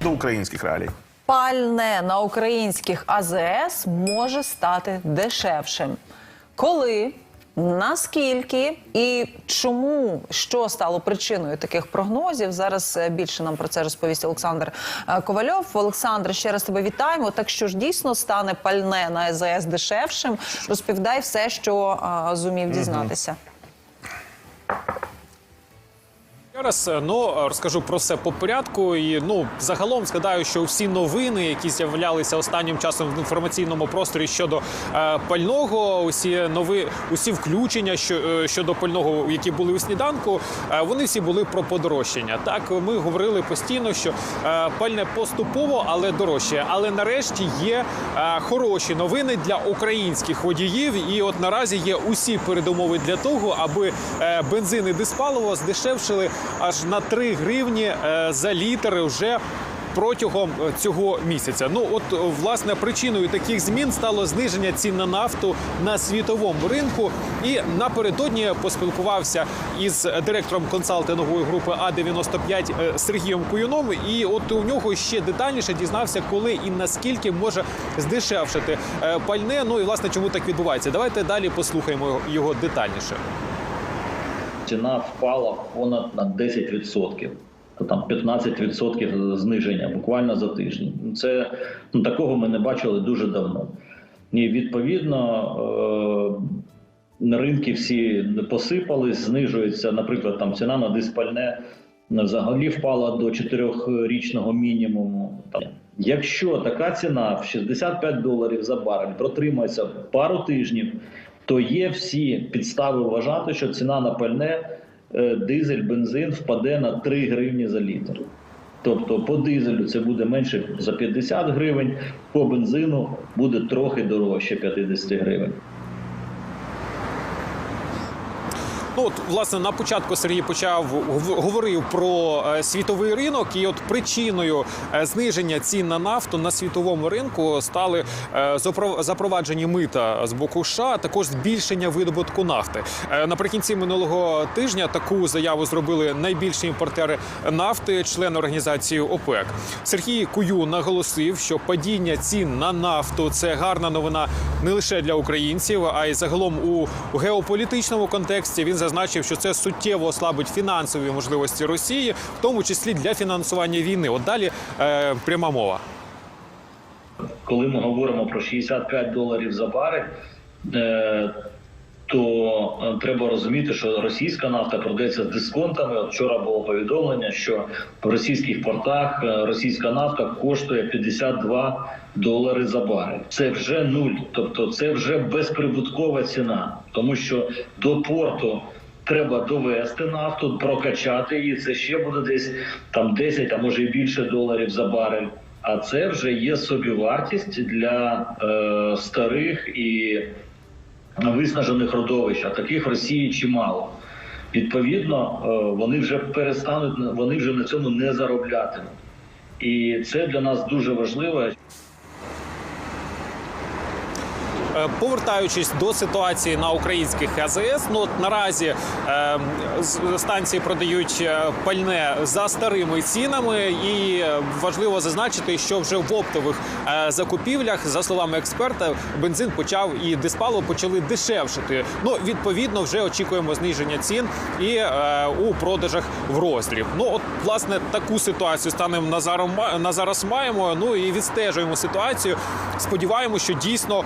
До українських реалій. Пальне на українських АЗС може стати дешевшим. Коли, наскільки і чому що стало причиною таких прогнозів? Зараз е, більше нам про це розповість Олександр е, Ковальов. Олександр, ще раз тебе вітаємо. Так що ж дійсно стане пальне на АЗС дешевшим? Розповідай все, що е, зумів дізнатися. Зараз ну розкажу про все по порядку. І ну загалом згадаю, що всі новини, які з'являлися останнім часом в інформаційному просторі щодо е, пального, усі нови, усі включення, що е, щодо пального, які були у сніданку, е, вони всі були про подорожчання. Так ми говорили постійно, що е, пальне поступово, але дорожче. Але нарешті є е, хороші новини для українських водіїв. І от наразі є усі передумови для того, аби е, бензин і диспаливо здешевшили аж на 3 гривні е, за літр вже. Протягом е, цього місяця, ну от е, власне причиною таких змін стало зниження цін на нафту на світовому ринку. І напередодні поспілкувався із директором консалтингової групи А 95 е, Сергієм Куюном. І от у нього ще детальніше дізнався, коли і наскільки може здешевшити пальне. Ну і власне чому так відбувається. Давайте далі послухаємо його детальніше. Ціна впала понад на 10%. То там 15% зниження буквально за тиждень. Це ну, такого ми не бачили дуже давно. І відповідно е, на ринки всі посипались, знижується, наприклад, там ціна на диспальне взагалі впала до 4-річного мінімуму. Там, якщо така ціна в 65 доларів за барель протримається пару тижнів, то є всі підстави вважати, що ціна на пальне, е, дизель, бензин впаде на 3 гривні за літр. Тобто по дизелю це буде менше за 50 гривень, по бензину буде трохи дорожче 50 гривень. Ну от власне на початку Сергій почав гов- говорив про е, світовий ринок, і от причиною е, зниження цін на нафту на світовому ринку стали е, запроваджені мита з боку США, а також збільшення видобутку нафти. Наприкінці минулого тижня таку заяву зробили найбільші імпортери нафти, члени організації ОПЕК. Сергій Кую наголосив, що падіння цін на нафту це гарна новина не лише для українців, а й загалом у геополітичному контексті. Він зазначив, що це суттєво ослабить фінансові можливості Росії, в тому числі для фінансування війни. От далі е, пряма мова. коли ми говоримо про 65 доларів за барель, е, то е, треба розуміти, що російська нафта продається з дисконтами. От вчора було повідомлення, що в російських портах е, російська нафта коштує 52 долари за барель. Це вже нуль, тобто це вже безприбуткова ціна, тому що до порту. Треба довести нафту, прокачати її. Це ще буде десь там 10, а може і більше доларів за барель. А це вже є собівартість для е, старих і виснажених родовищ. А таких в Росії чимало. Відповідно, е, вони вже перестануть вони вже на цьому не зароблятимуть. І це для нас дуже важливо. Повертаючись до ситуації на українських АЗС, ну от наразі е, станції продають е, пальне за старими цінами, і важливо зазначити, що вже в оптових е, закупівлях, за словами експерта, бензин почав і диспало почали дешевшити. Ну відповідно, вже очікуємо зниження цін і у продажах в роздріб. Ну от власне таку ситуацію станемо на зараз, на зараз маємо. Ну і відстежуємо ситуацію. Сподіваємося, що дійсно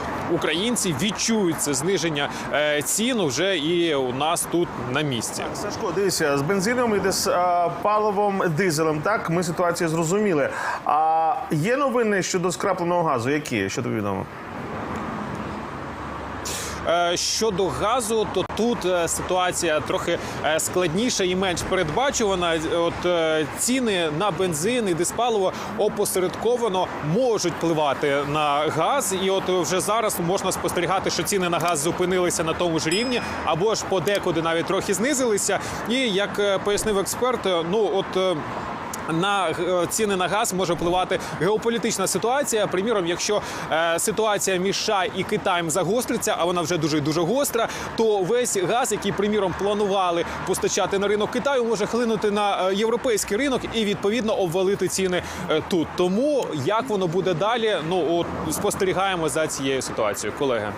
українці відчують це зниження е, цін вже і у нас тут на місці. Сашко, дивіться, з бензином і з а, паливом, дизелем, так, ми ситуацію зрозуміли. А є новини щодо скрапленого газу? Які? Що тобі відомо? Е, Щодо газу, то тут е, ситуація трохи е, складніша і менш передбачувана. От ціни на бензин і диспаливо опосередковано можуть впливати на газ, і от вже зараз можна спостерігати, що ціни на газ зупинилися на тому ж рівні, або ж подекуди навіть трохи знизилися. І як пояснив експерт, ну от. На е, ціни на газ може впливати геополітична ситуація. Приміром, якщо е, ситуація між США і Китаєм загостриться, а вона вже дуже дуже гостра, то весь газ, який приміром планували постачати на ринок Китаю, може хлинути на е, європейський ринок і відповідно обвалити ціни тут. Тому як воно буде далі? Ну от спостерігаємо за цією ситуацією, колеги.